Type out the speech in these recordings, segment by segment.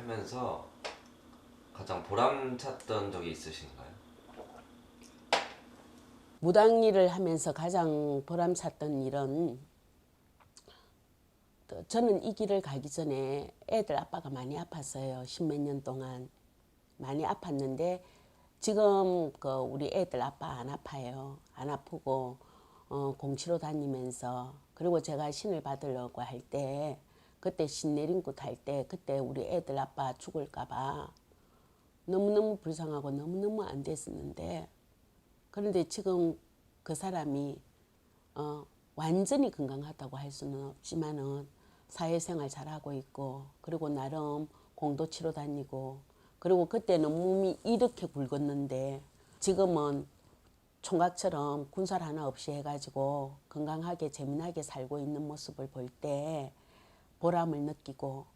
하면서 가장 보람찼던 적이 있으신가요? 무당 일을 하면서 가장 보람찼던 일은 또 저는 이 길을 가기 전에 애들 아빠가 많이 아팠어요. 십몇 년 동안 많이 아팠는데 지금 그 우리 애들 아빠 안 아파요. 안 아프고 어, 공치로 다니면서 그리고 제가 신을 받으려고 할 때 그때 신 내린 곳할때 그때 우리 애들 아빠 죽을까봐 너무너무 불쌍하고 너무너무 안 됐었는데 그런데 지금 그 사람이 어, 완전히 건강하다고 할 수는 없지만은 사회생활 잘하고 있고 그리고 나름 공도 치러 다니고 그리고 그때는 몸이 이렇게 굵었는데 지금은 총각처럼 군살 하나 없이 해가지고 건강하게 재미나게 살고 있는 모습을 볼 때 보람을 느끼고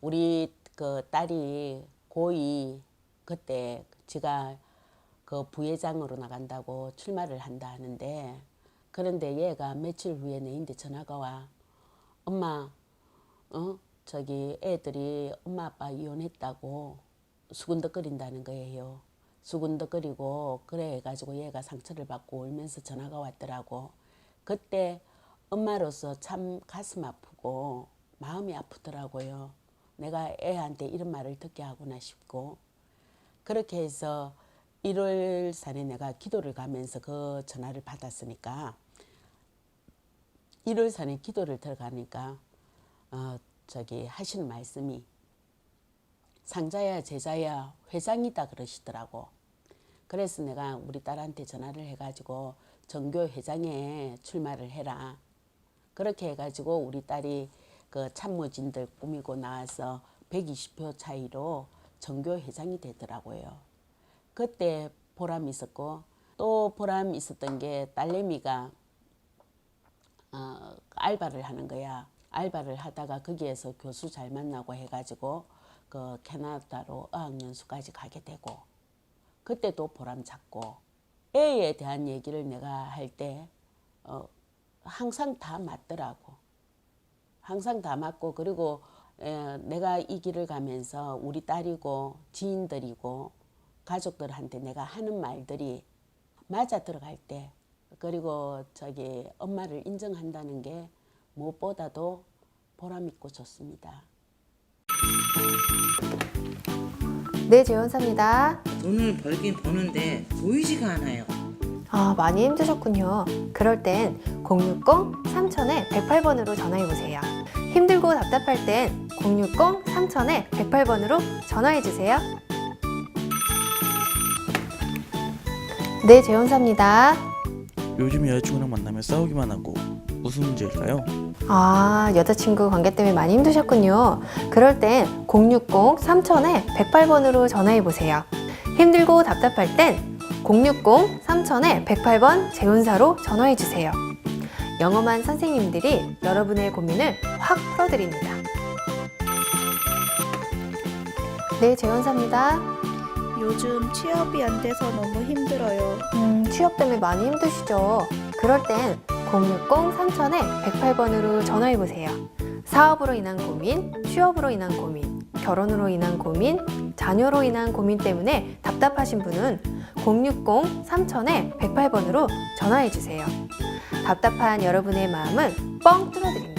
우리 그 딸이 고2 그때 제가 그 부회장으로 나간다고 출마를 한다 하는데 그런데 얘가 며칠 후에 내인데 전화가 와. 엄마 어? 저기 애들이 엄마 아빠 이혼했다고 수군덕거린다는 거예요. 수군덕거리고 그래 가지고 얘가 상처를 받고 울면서 전화가 왔더라고. 그때 엄마로서 참 가슴 아프고 마음이 아프더라고요 내가 애한테 이런 말을 듣게 하구나 싶고 그렇게 해서 1월 살에 내가 기도를 가면서 그 전화를 받았으니까 1월 살에 기도를 들어가니까 어 저기 하시는 말씀이 상자야 제자야 회장이다 그러시더라고. 그래서 내가 우리 딸한테 전화를 해가지고 정교 회장에 출마를 해라. 그렇게 해가지고 우리 딸이 그 참모진들 꾸미고 나와서 120표 차이로 정교 회장이 되더라고요. 그때 보람 있었고 또 보람 있었던 게 딸내미가 어, 알바를 하는 거야. 알바를 하다가 거기에서 교수 잘 만나고 해가지고 그 캐나다로 어학연수까지 가게 되고 그때도 보람 찾고 애에 대한 얘기를 내가 할때 어, 항상 다 맞더라고. 항상 다 맞고 그리고 에, 내가 이 길을 가면서 우리 딸이고 지인들이고 가족들한테 내가 하는 말들이 맞아 들어갈 때 그리고 저기 엄마를 인정한다는 게 무엇보다도 보람 있고 좋습니다. 네, 재원사입니다. 돈을 벌긴 버는데 보이지가 않아요. 아, 많이 힘드셨군요. 그럴 땐 060-3000에 108번으로 전화해보세요. 힘들고 답답할 땐 060-3000에 108번으로 전화해주세요. 네, 재원사입니다. 요즘 여자친구랑 만나면 싸우기만 하고 무슨 문제일까요? 아, 여자친구 관계 때문에 많이 힘드셨군요. 그럴 땐 060-3000에 108번으로 전화해보세요. 힘들고 답답할 땐 060-3000에 108번 재운사로 전화해주세요. 영험한 선생님들이 여러분의 고민을 확 풀어드립니다. 네, 재원사입니다. 요즘 취업이 안 돼서 너무 힘들어요. 음, 취업 때문에 많이 힘드시죠? 그럴 땐 060-3000에 108번으로 전화해보세요. 사업으로 인한 고민, 취업으로 인한 고민, 결혼으로 인한 고민, 자녀로 인한 고민 때문에 답답하신 분은 060-3000에 108번으로 전화해주세요. 답답한 여러분의 마음은 뻥 뚫어드립니다.